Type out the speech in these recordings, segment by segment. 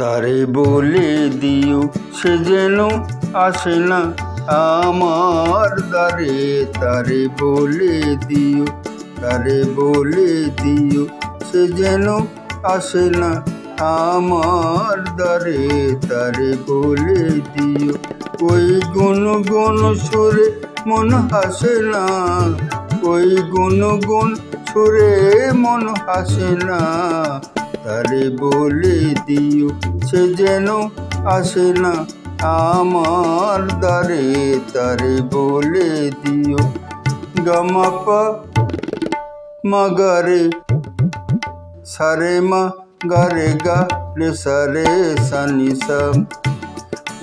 তারে বলে দিও, সে যেন আসে না আমার দ্বারে। তারে বলে দিও, তারে বলে দিও, সে যেন আসে না আমার দ্বারে। তারে বলে দিও, ওই গুন গুন সুরে মন হাসে না। ওই গুন গুন সুরে মন হাসে না। তারে বলে দিও সে যেন আসে না, আমার দ্বারে তারে বলে দিও। গামাপা মাগারে, সারে মা গারে গা, রে সারে সানি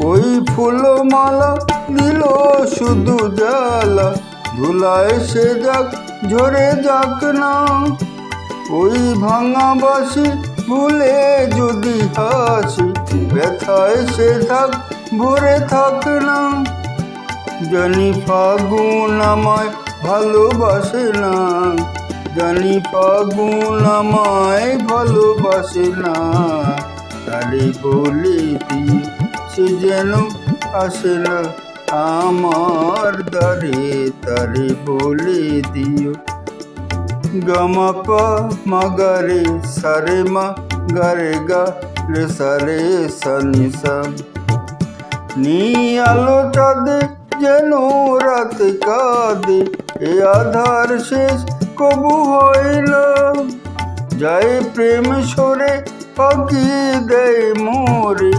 ওই ফুলমালা দিল শুধু জ্বালা, ধুলায় সে যাক, ঝরে যাক না। ওই ভাঙা বাসি ভুলে যদি হাসি ব্যথায় সে থাক, ভরে থাক না। জানি ফাগুন আমায় ভালোবাসে না। জানি ফাগুন আমায় ভালোবাসে না। তারে বলে দিই, সে যেন আসে না। আমার দ্বারে তারে বলে দিও। গমাপা মাগারে সারে মা গারে গা রে সারে সানি সা নি আলো চাঁদে যেন রাত কাঁদে এ আধার শেষ কবু হইল যায় প্রেম সরে পাখি দেয় মোরে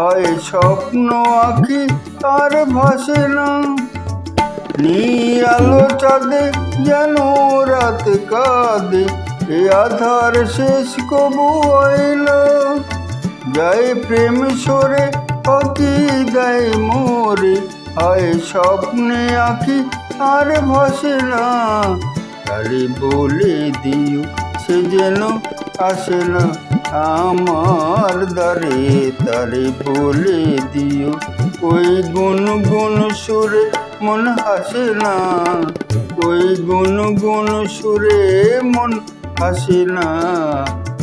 আয় স্বপ্ন আঁকি আর ভাসে না আলো চাঁদে যেন রাত কাঁদে, এ আধার শেষ কবু হইল যায় প্রেম সরে পাখি দেয় মোরে, হয় স্বপ্নে আঁকি আর ভাসে না। তারে বলে দিও, সে যেন আসে না। আমার দ্বারে তারে বলে দিও, ওই গুন গুন সুরে মন হাসে না। ওই গুন গুন সুরে মন হাসে না।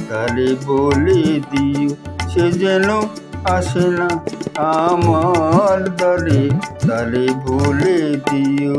তারে বলে দিও, সে যেন আসে না। আমার দ্বারে তারে বলে দিও।